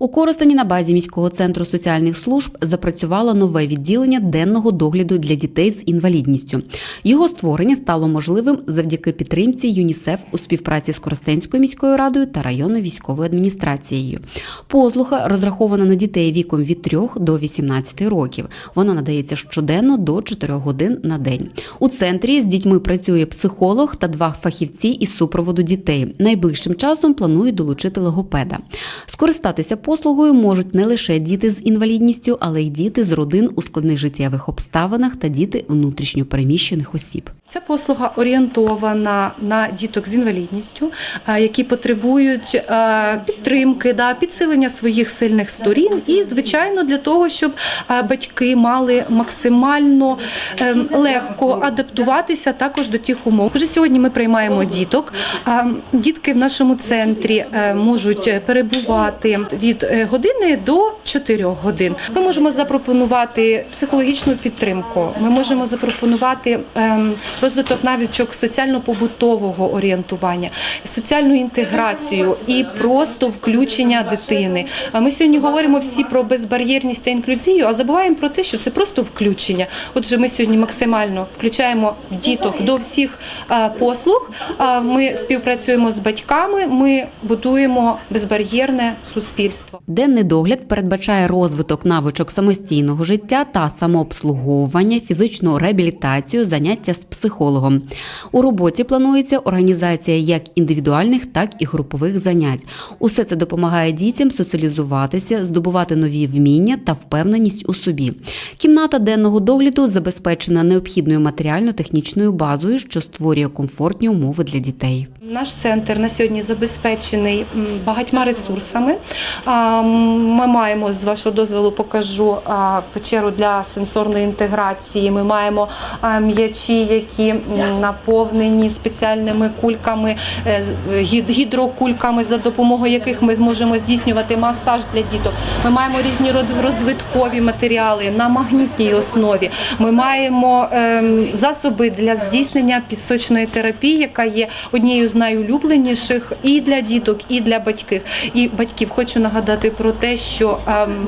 У Коростені на базі міського центру соціальних служб запрацювало нове відділення денного догляду для дітей з інвалідністю. Його створення стало можливим завдяки підтримці ЮНІСЕФ у співпраці з Коростенською міською радою та районною військовою адміністрацією. Послуга розрахована на дітей віком від 3 до 18 років. Вона надається щоденно до 4 годин на день. У центрі з дітьми працює психолог та два фахівці із супроводу дітей. Найближчим часом планують долучити логопеда. Скористатися послугою можуть не лише діти з інвалідністю, але й діти з родин у складних життєвих обставинах та діти внутрішньо переміщених осіб. Ця послуга орієнтована на діток з інвалідністю, е, які потребують е, підтримки, підсилення своїх сильних сторін, і звичайно для того, щоб е, батьки мали максимально е, легко адаптуватися також до тих умов. Вже сьогодні ми приймаємо діток. Дітки в нашому центрі можуть перебувати від години до 4 годин. Ми можемо запропонувати психологічну підтримку. Ми можемо запропонувати ем, розвиток навичок соціально-побутового орієнтування, соціальну інтеграцію і просто включення дитини. Ми сьогодні говоримо всі про безбар'єрність та інклюзію, а забуваємо про те, що це просто включення. Отже, ми сьогодні максимально включаємо діток до всіх послуг. Ми співпрацюємо з батьками. Ми будуємо безбар'єрне суспільство. Денний догляд передбачає розвиток навичок самостійного життя та самообслуговування, фізичну реабілітацію, заняття з психологом. У роботі планується організація як індивідуальних, так і групових занять. Усе це допомагає дітям соціалізуватися, здобувати нові вміння та впевненість у собі. Кімната денного догляду забезпечена необхідною матеріально-технічною базою, що створює комфортні умови для дітей. Наш центр на сьогодні забезпечений багатьма ресурсами. Ми маємо з вашого дозволу покажу печеру для сенсорної інтеграції. Ми маємо м'ячі, які наповнені спеціальними кульками, е, гідрокульками, за допомогою яких ми зможемо здійснювати масаж для діток. Ми маємо різні розвиткові матеріали на магнітній основі. Ми маємо ем, засоби для здійснення пісочної терапії, яка є однією з найулюбленіших і для діток, і для батьків. І батьків хочу нагадати про те, що ем,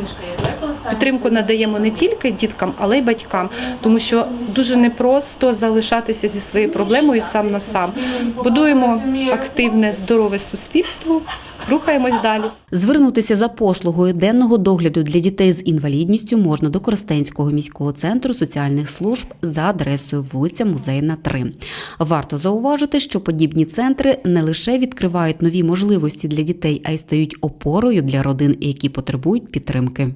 підтримку надаємо не тільки діткам, але й батькам, тому що дуже непросто залишатися зі своєю проблемою сам на сам. Будуємо активне, здорове суспільство, рухаємось далі. Звернутися за послугою денного догляду для дітей з інвалідністю можна до Коростенського міського центру соціальних служб за адресою вулиця Музейна 3. Варто зауважити, що подібні центри не лише відкривають нові можливості для дітей, а й стають опорою для родин, які потребують підтримки.